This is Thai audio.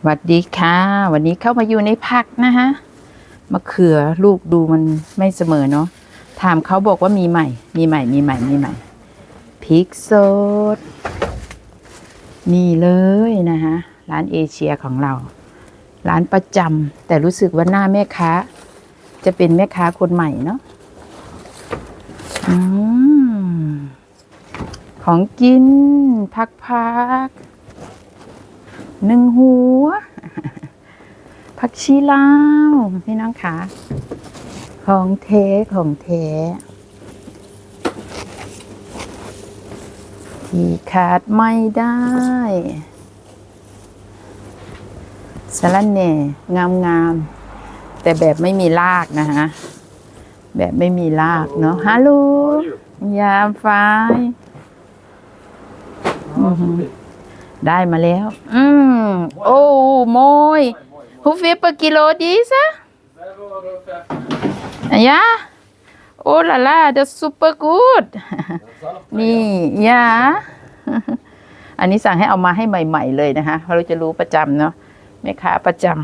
สวัสดีค่ะ วันนี้เข้ามาอยู่ในผักนะคะมะเขือลูกดูมันไม่เสมอเนาะถามเขาบอกว่ามีใหม่ มีใหม่ มีใหม่ มีใหม่พริกสด นี่เลยนะคะร้านเอเชียของเรา ร้านประจำแต่รู้สึกว่าหน้าแม่ค้า จะเป็นแม่ค้าคนใหม่เนาะอืมของกินพักพักๆ หนึ่งหัว ผักชีลาวพี่น้องคะของเทของเทที่ขาดไม่ได้สลันเน่งามงามแต่แบบไม่มีรากนะคะแบบไม่มีรากเนาะฮัลโหลยามไฟ ได้มาแล้ว อืม โอ้โมย Hoeveel per kilo deze? Ja. Oh la la, dat is super good. นี่ยาอันนี้สั่งให้เอามาให้ใหม่ ๆ เลยนะคะเพราะเราจะรู้ประจำเนาะแม่ค้าประจำ